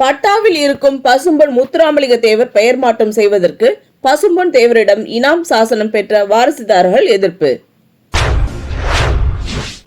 பட்டாவில் இருக்கும் பசும்பொன் முத்துராமலிங்க தேவர் பெயர் மாற்றம் செய்வதற்கு பசும்பொன் தேவரிடம் இனாம் சாசனம் பெற்ற வாரிசுதாரர்கள் எதிர்ப்பு.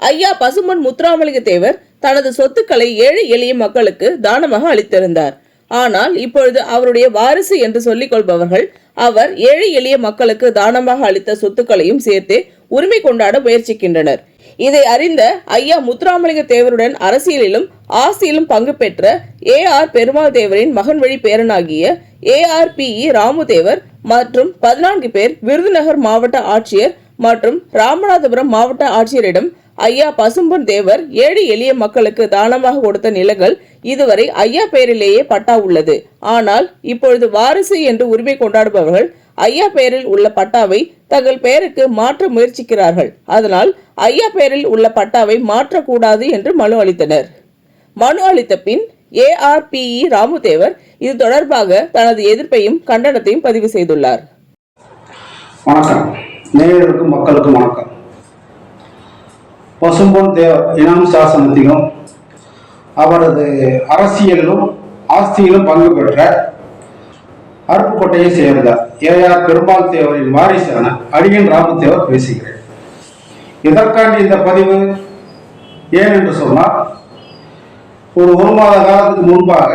ஐயா பசும்பொன் முத்துராமலிங்க தேவர் தனது சொத்துக்களை ஏழை எளிய மக்களுக்கு தானமாக அளித்திருந்தார். ஆனால் இப்பொழுது அவருடைய வாரிசு என்று சொல்லிக் கொள்பவர்கள் அவர் ஏழை எளிய மக்களுக்கு தானமாக அளித்த சொத்துக்களையும் சேர்த்து உரிமை கொண்டாட முயற்சிக்கின்றனர். இதை அறிந்த ஐயா முத்துராமலிங்க தேவருடன் அரசியலிலும் ஆசியிலும் பங்கு பெற்ற ஏ ஆர் பெருமாள் தேவரின் மகன் வழி பேரனாகிய ஏ ஆர் பி இ ராமுதேவர் மற்றும் பதினான்கு பேர் விருதுநகர் மாவட்ட ஆட்சியர் மற்றும் ராமநாதபுரம் மாவட்ட ஆட்சியரிடம் ஐயா பசும்பொன் தேவர் ஏழை எளிய மக்களுக்கு தானமாக கொடுத்த நிலங்கள் இதுவரை ஐயா பெயரிலேயே பட்டா உள்ளது. ஆனால் இப்பொழுது வாரிசு என்று உரிமை கொண்டாடுபவர்கள் ஐயா பெயரில் உள்ள பட்டாவை தங்கள் பெயருக்கு மாற்ற முயற்சிக்கிறார்கள். அதனால் ஐயா பெயரில் உள்ள பட்டாவை மாற்றக்கூடாது என்று மனு அளித்தனர். மனு அளித்த பின் ஏஆர்பிஇ ராமுதேவர் இது தொடர்பாக தனது எதிர்ப்பையும் கண்டனத்தையும் பதிவு செய்துள்ளார். வணக்கம். நேயர்களுக்கும் மக்களுக்கும் வணக்கம். பசும்பொன் தேவர் இனாம் சாசனத்திலும் அவரது அரசியலிலும் ஆஸ்தியிலும் பங்கு பெற்ற அருப்புக்கோட்டையை சேர்ந்த ஏஆர் பெருமாள் தேவரின் வாரிசான அடியன் ராமத்தேவர் பேசுகிறேன். இதற்காண்டி இந்த பதிவு ஏன் என்று சொன்னால் ஒரு ஒரு மாத காலத்துக்கு முன்பாக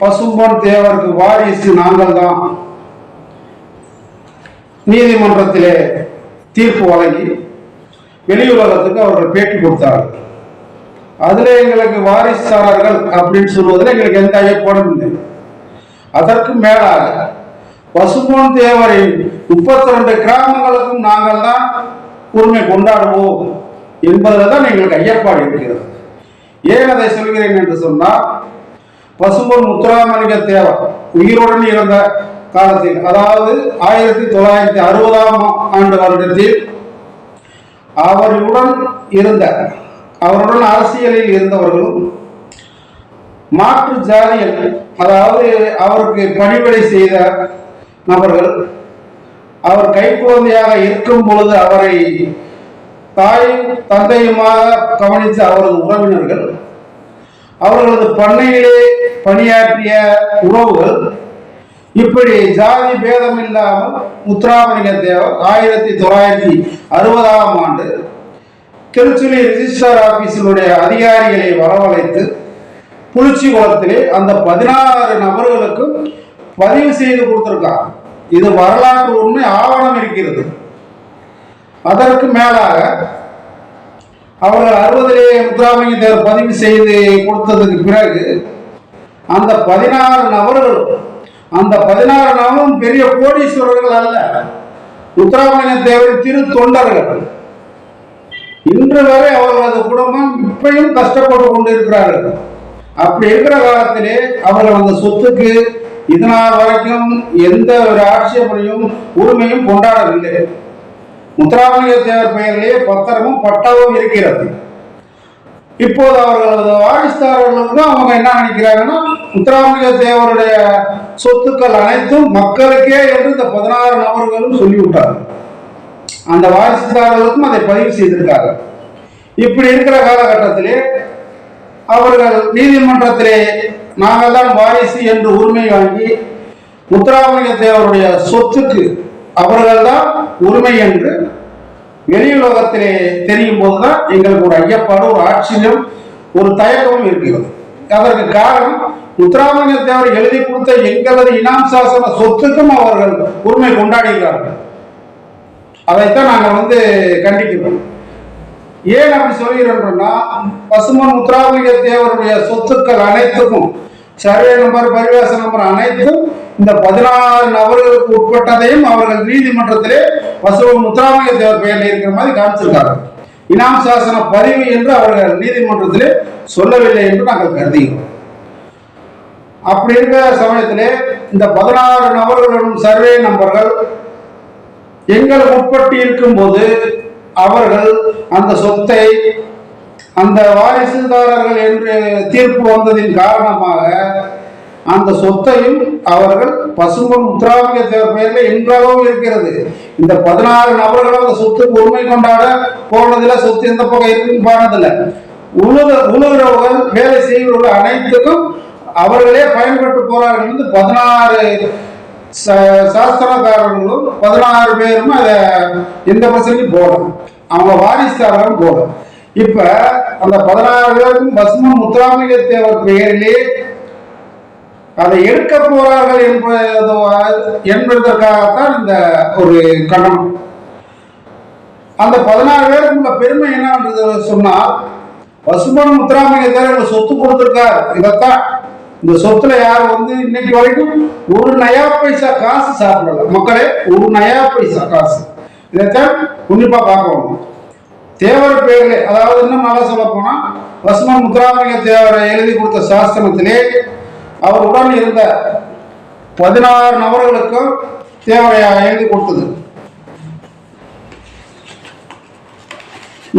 பசும்பொன் தேவருக்கு வாரிசு நாங்கள் தான் நீதிமன்றத்திலே தீர்ப்பு வழங்கி வெளியுலகத்துக்கு அவர்கள் பேட்டி கொடுத்தார்கள். அதில் எங்களுக்கு வாரிசாளர்கள் அப்படின்னு சொல்வதில் எங்களுக்கு எந்த ஐயப்பாடும் இல்லை. அதற்கு மேலாக பசுபோன் தேவரின் முப்பத்தி ரெண்டு கிராமங்களுக்கும் நாங்கள் தான் உரிமை கொண்டாடுவோம் என்பதில் தான் எங்களுக்கு ஐயப்பாடு இருக்கிறது. ஏன் அதை சொல்கிறேன் என்று சொன்னால் பசுபொன் முத்துராமலிங்க தேவர் உயிருடன் இருந்த காலத்தில் அதாவது ஆயிரத்தி தொள்ளாயிரத்தி அறுபதாம் ஆண்டு வருடத்தில் அவருடன் இருந்த அவருடன் அரசியலில் இருந்தவர்களும் மாற்று ஜாதிகள் அதாவது அவருக்கு பணிவிடை செய்த நபர்கள் அவர் கைக்குழந்தையாக இருக்கும் பொழுது அவரை தாயும் தந்தையுமாக கவனித்த அவரது உறவினர்கள் அவர்களது பண்ணையிலே பணியாற்றிய உறவுகள் இப்படி ஜாதி பேதம் இல்லாமல் முத்துராமலிங்க தேவர் ஆயிரத்தி தொள்ளாயிரத்தி அறுபதாம் ஆண்டு திருச்சுழி ரிஜிஸ்டர் ஆபீஸினுடைய அதிகாரிகளை வரவழைத்து புளிச்சி குளத்திலே அந்த பதினாறு நபர்களுக்கும் பதிவு செய்து கொடுத்திருக்காங்க. இது வரலாற்று உண்மை ஆவணம் இருக்கிறது. அதற்கு மேலாக அவர்கள் அறுபதிலே முத்துராமலிங்கத்தேவர் பதிவு செய்து கொடுத்ததுக்கு பிறகு அந்த பதினாறு நபர்களும் அந்த பதினாறு நபரும் பெரிய கோடீஸ்வரர்கள் அல்ல முத்துராமலிங்கத்தேவரின் திரு தொண்டர்கள் இன்று வரை அவர்களது குடும்பம் இப்பையும் கஷ்டப்பட்டு கொண்டிருக்கிறார்கள். அப்படி இருக்கிற காலத்திலே அவர்கள் அந்த சொத்துக்கு இதனால் வரைக்கும் எந்த ஒரு ஆட்சேபனையும் உரிமையும் கொண்டாடவில்லை. முத்துராமலிங்க தேவர் பெயரிலே பத்திரமும் பட்டாவும் இருக்கிறது. இப்போது அவர்களது வாரிசுதாரர்களுக்கும் அவங்க என்ன நினைக்கிறாங்கன்னா முத்துராமலிங்க தேவருடைய சொத்துக்கள் அனைத்தும் மக்களுக்கே என்று இந்த பதினாறு நபர்களும் சொல்லிவிட்டார்கள். அந்த வாரிசுதாரர்களுக்கும் அதை பதிவு செய்திருக்காங்க இப்படி இருக்கிற காலகட்டத்திலே அவர்கள் நீதிமன்றத்திலே நாங்கள் தான் வாரிசு என்று உரிமை வாங்கி முத்துராமலிங்க தேவருடைய சொத்துக்கு அவர்கள் தான் உரிமை என்று வெளியுலகத்திலே தெரியும் போதுதான் எங்களுக்கு ஒரு ஐயப்பாடு ஒரு ஆச்சரியம் ஒரு தயக்கமும் இருக்கிறது. அதற்கு காரணம் முத்துராமலிங்க தேவர் எழுதி கொடுத்த எங்களது இனாம் சாசன சொத்துக்கும் அவர்கள் உரிமை கொண்டாடுகிறார்கள். அதைத்தான் நாங்கள் வந்து கண்டிக்கிறோம் ஏன் அப்படி சொல்கிறோம்னா பசுமன் முத்துராமலிங்க தேவருடைய சொத்துக்கள் அனைத்துக்கும் சர்வே நம்பர் பரிவேச நம்பர் அனைத்தும் இந்த பதினாறு நபர்களுக்கு உட்பட்டதையும் அவர்கள் நீதிமன்றத்திலே பசுமன் முத்துராமலிங்க தேவர் பெயரில் இருக்கிற மாதிரி காமிச்சிருக்காங்க இனாம் சாசன பதிவு என்று அவர்கள் நீதிமன்றத்திலே சொல்லவில்லை என்று நாங்கள் கருதுகிறோம். அப்படி இருக்கிற சமயத்திலே இந்த பதினாறு நபர்களும் சர்வே நம்பர்கள் எங்கள் உட்பட்டு இருக்கும்போது அவர்கள் அந்த சொத்தை அந்த வாரிசுதாரர்கள் என்று தீர்ப்பு வந்ததின் காரணமாக அந்த சொத்தையும் அவர்கள் பசும்பொன் முத்துராமலிங்க பெயரில் இன்றாகவும் இருக்கிறது. இந்த பதினாறு நபர்களும் அந்த சொத்துக்கு உரிமை கொண்டாட போனதில்லை சொத்து எந்த பக்கம் இருக்குன்னு போனதில்லை. உழுத உழுகிறவர்கள் வேலை செய்கிறவர்கள் அனைத்துக்கும் அவர்களே பயன்பட்டு போறார்கள் வந்து பதினாறு சாஸ்திரக்காரர்களும் பதினாறு பேரும் அதை எந்த பசங்களும் போகலாம் அவங்க வாரிசுதாரரும் போகலாம் இப்ப அந்த பதினாறு பேருக்கும் பஸ்மன் முத்துராமலிங்க தேவர் பெயரிலே அதை எடுக்க போறார்கள் என்பது என்பதற்காகத்தான் இந்த ஒரு கணம் அந்த பதினாறு பேருக்கு உள்ள பெருமை என்னன்றது சொன்னா பசுமன் முத்துராமலிங்க தேவர் சொத்து கொடுத்துருக்கார். இதைத்தான் இந்த சொத்துல யார் வந்து இன்னைக்கு வரைக்கும் ஒரு நயா பைசா காசு சாப்பிடல. மக்களே ஒரு நயா பைசா காசு. இதைத்தான் உன்னிப்பா பார்க்கணும் தேவர் பேரில் அதாவது இன்னும் நல்லா சொல்ல போனா பசுமன் முத்துராமலிங்க தேவரை எழுதி கொடுத்த சாஸ்திரத்திலே அவர் உடன் இருந்த பதினாறு நபர்களுக்கும் தேவரை எழுதி கொடுத்தது.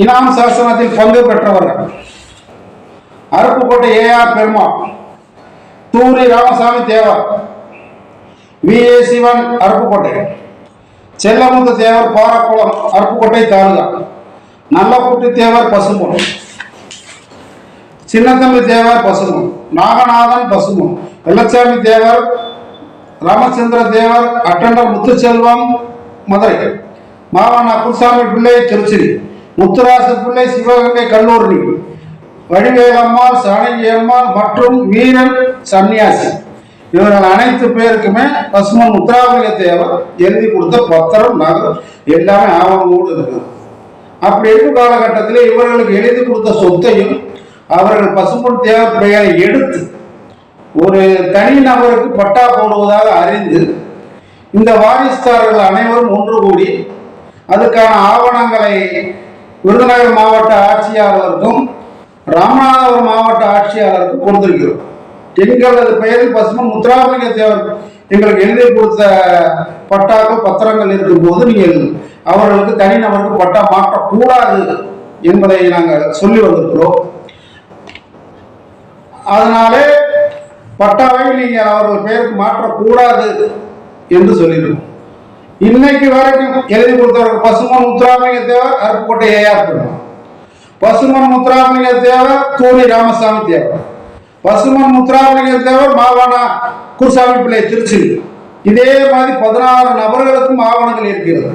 இனாம் சாசனத்தில் பங்கு பெற்றவர்கள் Aruppukottai AR Perumal. Thoori Ramasamy Thevar. V. A. Sivan Aruppukottai. Chellamuthu Thevar Parakkulam Aruppukottai taluka. Nallakutti Thevar Pasumpon. Chinnathambi Thevar Pasumpon. Naganathan Pasumpon. Vellaisamy Thevar Ramachandra Thevar attender Muthuselvam Madurai. மாவன் குருசாமி பிள்ளை திருச்சி முத்துராசு பிள்ளை சிவகங்கை கல்லூரி. வடிவேலம்மாள் சாணகி அம்மாள் மற்றும் வீரன் சன்னியாசி. இவர்கள் அனைத்து பேருக்குமே பசுமன் முத்துராமலிங்க தேவர் எழுதி கொடுத்த பத்திரம் நகரம் எல்லாமே ஆவணமோடு இருக்குது அப்படி இருக்கும் காலகட்டத்தில் இவர்களுக்கு எழுதி கொடுத்த சொத்தையும் அவர்கள் பசும்பொன் தேவர் பெயரை எடுத்து ஒரு தனி நபருக்கு பட்டா போடுவதாக அறிந்து இந்த வாரிசுதாரர்கள் அனைவரும் ஒன்று கூடி அதுக்கான ஆவணங்களை விருதுநகர் மாவட்ட ஆட்சியாளருக்கும் ராமநாதபுரம் மாவட்ட ஆட்சியாளருக்கு கொடுத்திருக்கிறோம் எங்களது பெயரில் பசுமன் முத்துராமலிங்க தேவர் எங்களுக்கு எழுதி கொடுத்த பட்டாக்கள் பத்திரங்கள் இருக்கும்போது நீங்கள் அவர்களுக்கு தனிநபருக்கு பட்டா மாற்றக்கூடாது என்பதை நாங்கள் சொல்லி வந்திருக்கிறோம். அதனாலே பட்டாவை நீங்கள் அவர்கள் பெயருக்கு மாற்றக்கூடாது என்று சொல்லியிருக்கோம் இன்னைக்கு வரைக்கும் எழுதி கொடுத்தவர்கள் பசுமன் முத்துராமலிங்க தேவர் அருப்புக்கோட்டை ஏஆர் பண்ணுவோம் பசுமன் முத்துராமலிங்க தேவர் தூணி ராமசாமி தேவர். பசுமன் முத்துராமலிங்க தேவர் மாவானா குருசாமி பிள்ளை திருச்சி இதே மாதிரி பதினாறு நபர்களுக்கும் ஆவணங்கள் இருக்கிறது.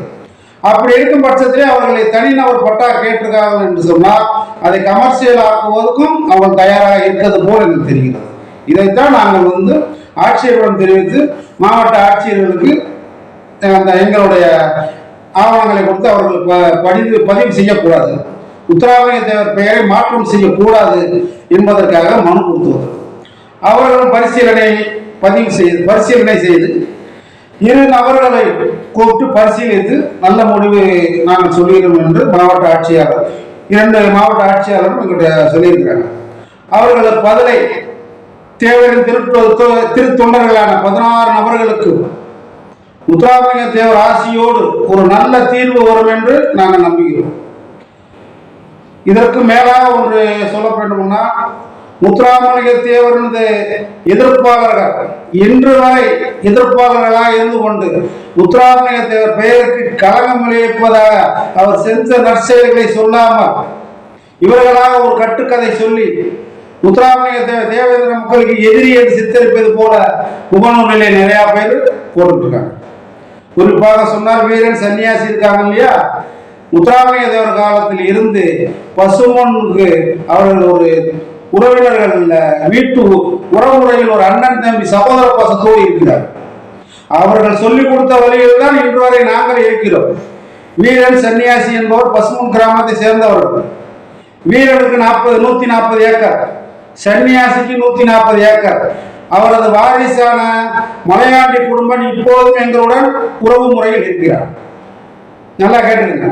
அப்படி இருக்கும் பட்சத்திலே அவர்களை தனிநபர் பட்டா கேட்டிருக்காங்க என்று சொன்னால் அதை கமர்ஷியல் ஆக்குவதற்கும் அவன் தயாராக இருக்கிறது போல் எனக்கு தெரிகிறது. இதைத்தான் நாங்கள் வந்து ஆட்சியரிடம் தெரிவித்து மாவட்ட ஆட்சியர்களுக்கு அந்த எங்களுடைய ஆவணங்களை கொடுத்து அவர்கள் ப- பதிவு பதிவு செய்யக்கூடாது. உத்தராமலிங்க தேவர் பெயரை மாற்றம் செய்யக்கூடாது என்பதற்காக மனு கொடுத்தது அவர்களும் பரிசீலனை பதிவு செய்து பரிசீலனை செய்து இரு நபர்களை கூப்பிட்டு பரிசீலித்து நல்ல முடிவு நாங்கள் சொல்லிடுறோம் என்று மாவட்ட ஆட்சியாளர் இரண்டு மாவட்ட ஆட்சியாளரும் எங்கிட்ட சொல்லியிருக்கிறாங்க. அவர்களது பதிலை தேவரின் திரு திருத்தொண்டர்களான பதினாறு நபர்களுக்கு முத்துராமலிங்க தேவர் ஆசியோடு ஒரு நல்ல தீர்வு வரும் என்று நாங்கள் நம்புகிறோம். இதற்கு மேலாக ஒன்று சொல்ல வேண்டும்னா முத்துராமலிங்க தேவரது எதிர்ப்பாளர்கள் இன்று வரை எதிர்ப்பாளர்களாக இருந்து கொண்டு முத்துராமலிங்க தேவர் பெயருக்கு கலகம் விளைவிப்பதாக அவர் செஞ்ச நற்செயல்களை சொல்லாமல் இவர்களாக ஒரு கட்டுக்கதை சொல்லி முத்துராமலிங்க தேவ தேவேந்திர மக்களுக்கு எதிரி என்று சித்தரிப்பது போல முகநூலிலே நிறைய பேர் போட்டுருக்காங்க. குறிப்பாக சொன்னார் வீரன் சன்னியாசி இருக்காங்க இல்லையா? முத்துராமலிங்க தேவர் காலத்தில் இருந்து பசுமனுக்கு அவர்கள் ஒரு உறவினர்கள் வீட்டு உறவுமுறையில் ஒரு அண்ணன் தம்பி சகோதர பாசத்தோடு இருக்கிறார். அவர்கள் சொல்லிக் கொடுத்த வழியில் தான் இன்று வரை நாங்கள் இருக்கிறோம். வீரன் சன்னியாசி என்பவர் பசுமன் கிராமத்தை சேர்ந்தவர்கள். வீரனுக்கு நாற்பது நூத்தி நாற்பது ஏக்கர் சன்னியாசிக்கு நூத்தி நாற்பது ஏக்கர். அவரது வாரிசான மலையாண்டி குடும்பம் இப்போதும் எங்களுடன் உறவு முறையில் இருக்கிறார். நல்லா கேட்டுங்க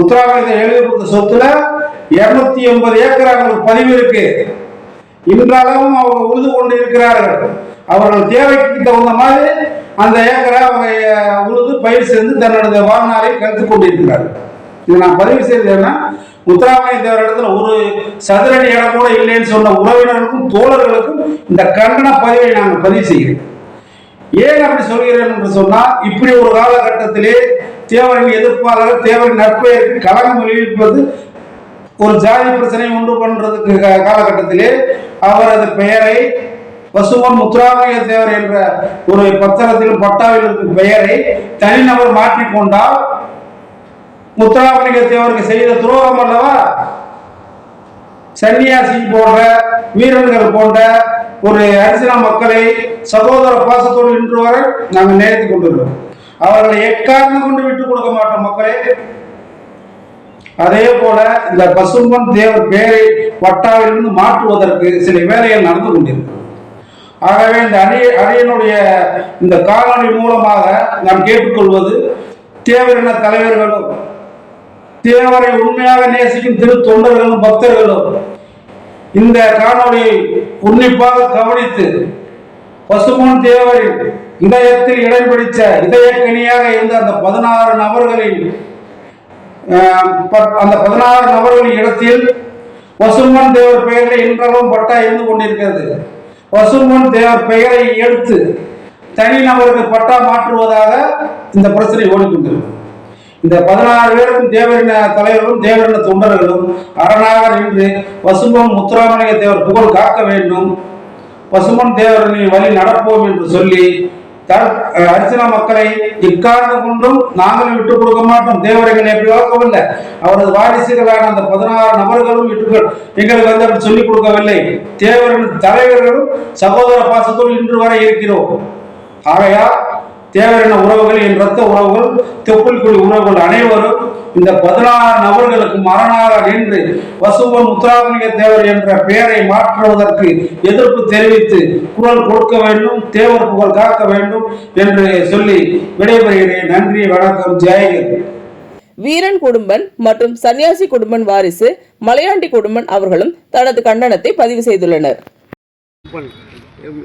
உத்தராகத்தை எழுதப்பட்ட சொத்துல இருநூத்தி எண்பது ஏக்கர் அவங்களுக்கு பதிவு இருக்கு. இன்றளவும் அவங்க உழுது கொண்டு இருக்கிறார்கள் அவர்கள் தேவைக்கு தகுந்த மாதிரி அந்த ஏக்கரை அவங்க உழுது பயிர் செய்து தன்னுடைய வாழ்நாளை கருத்து கொண்டிருக்கிறார்கள். இதை நான் பதிவு செய்தேன்னா முத்துராமலிங்க தேவர் இடத்துல ஒரு சதுரடி இடம் கூட இல்லைன்னு சொன்ன உறவினர்களுக்கும் தோழர்களுக்கும் இந்த கண்டன பதிவை நாங்கள் பதிவு செய்கிறேன். ஏன் அப்படி சொல்கிறேன் என்று சொன்னால் இப்படி ஒரு காலகட்டத்திலே தேவரின் எதிர்ப்பாளர்கள் தேவரின் நற்பெயருக்கு களங்கம் விளைவிப்பது ஒரு ஜாதி பிரச்சனை உண்டு பண்றதுக்கு காலகட்டத்திலே அவரது பெயரை பசுமன் முத்துராமலிங்க தேவர் என்ற ஒரு பத்திரத்திலும் பட்டாவில் இருக்கும் பெயரை தனிநபர் மாற்றிக்கொண்டால் முத்துராமலிங்க தேவருக்கு செய்த துரோகம் அல்லவா? சன்னியாசி போன்ற வீரர்கள் போன்ற ஒரு அரிசினா மக்களை சகோதர பாசத்தோடு இன்று வரை நாங்கள் நேர்த்தி கொண்டிருக்கிறோம். அவர்களை எக்காரணம் கொண்டு விட்டுக் கொடுக்க மாட்டோம் மக்களே. அதே போல இந்த பசும்பன் தேவர் பேரை பட்டாவிலிருந்து மாற்றுவதற்கு சில வேலைகள் நடந்து கொண்டிருக்கிறது. ஆகவே இந்த அணி அணியினுடைய இந்த காணொளி மூலமாக நாம் கேட்டுக்கொள்வது தேவரின தலைவர்களும் தேவரை உண்மையாக நேசிக்கும் திரு தொண்டர்களும் பக்தர்களும் இந்த காணொலியை உன்னிப்பாக கவனித்து பசுமன் தேவரின் இதயத்தில் இடம் பிடித்த இதயக்கனியாக இருந்த அந்த பதினாறு நபர்களின் அந்த பதினாறு நபர்களின் இடத்தில் பசுமன் தேவர் பெயரில் இன்றளவும் பட்டா இருந்து கொண்டிருக்கிறது. பசுமன் தேவர் பெயரை எடுத்து தனி நபருக்கு பட்டா மாற்றுவதாக இந்த பிரச்சனை ஓடிக்கொண்டிருக்கு இந்த பதினாறு பேருக்கும் தேவரின தலைவர்களும் தேவரின தொண்டர்களும் அரணாக நின்று பசும்பன் முத்துராமலிங்க தேவர் புகழ் காக்க வேண்டும் பசுமன் தேவரின் வழி நடப்போம் என்று சொல்லி த- அர்ச்சனா மக்களை இக்காரணம் கொண்டும் நாங்களும் விட்டுக் கொடுக்க மாட்டோம். தேவரைகள் எப்படி வளர்க்கவில்லை அவரது வாரிசுகளான அந்த பதினாறு நபர்களும் விட்டுகள் எங்களுக்கு வந்து அப்படி சொல்லிக் கொடுக்கவில்லை. தேவரின் தலைவர்களும் சகோதர பாசத்தோடு இன்று வரை இருக்கிறோம். ஆகையால் தேவரின உறவுகள் என் ரத்த உறவுகள் தொப்புள்குடி உறவுகள் அனைவரும் இந்த பதினாறு நபர்களுக்கு மரணாக நின்று வசுவன் முத்துராமலிங்க தேவர் என்ற பெயரை மாற்றுவதற்கு எதிர்ப்பு தெரிவித்து குரல் கொடுக்க வேண்டும் தேவர் புகழ் காக்க வேண்டும் என்று சொல்லி விடைபெறுகிறேன். நன்றி வணக்கம் ஜெயகர் வீரன் குடும்பன் மற்றும் சன்னியாசி குடும்பன் வாரிசு மலையாண்டி குடும்பன் அவர்களும் தனது கண்டனத்தை பதிவு செய்துள்ளனர்.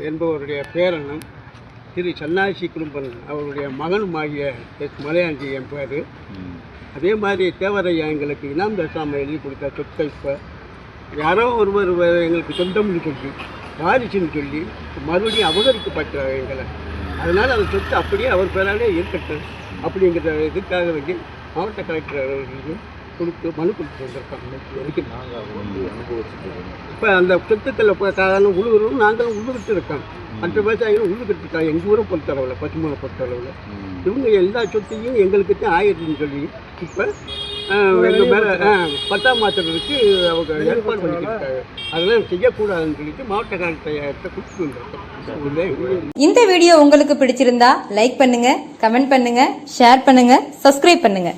என்பவருடைய பேரனும் திரு சன்னாசி குடும்பன் அவருடைய மகனும் ஆகிய எஸ் மலையாண்டி என் பேர் அதே மாதிரி தேவரையா எங்களுக்கு இனாம் தசாமல் எழுதி கொடுத்த சொத்தை இப்போ யாரோ ஒருவர் எங்களுக்கு சொந்தம்னு சொல்லி வாரிசுன்னு சொல்லி மறுபடியும் அபகரிக்கப்பட்ட எங்களை. அதனால் அந்த சொத்து அப்படியே அவர் பேராலே இருக்கட்டும் அப்படிங்கிற இதுக்காக வேண்டி மாவட்ட கலெக்டர் அவர்களுக்கு கொடுத்து மனு கொடுத்து வந்திருக்காங்க. இப்போ அந்த சொத்துக்களை இப்போ காரணம் உழுவுறோம் நாங்களும் உழுதுட்டு இருக்கோம் மற்ற விவசாயிகளும் உழுதுட்டு இருக்காங்க. எங்கள் ஊரை பொறுத்தளவில் பசுமலை பொறுத்தளவில். இவங்க எல்லா சொத்தையும் எங்களுக்கு தான் ஆயிரத்துன்னு சொல்லி இப்போ எங்கள் மேலே பட்டா மாற்றுறதுக்கு அவங்க ஏற்பாடு பண்ணிக்கிட்டாங்க. அதெல்லாம் செய்யக்கூடாதுன்னு சொல்லிட்டு மாவட்ட கலெக்டர்கிட்ட கொடுத்துட்டு வந்திருக்கோம். இந்த வீடியோ உங்களுக்கு பிடிச்சிருந்தா லைக் பண்ணுங்க கமெண்ட் பண்ணுங்க ஷேர் பண்ணுங்க சப்ஸ்கிரைப் பண்ணுங்க.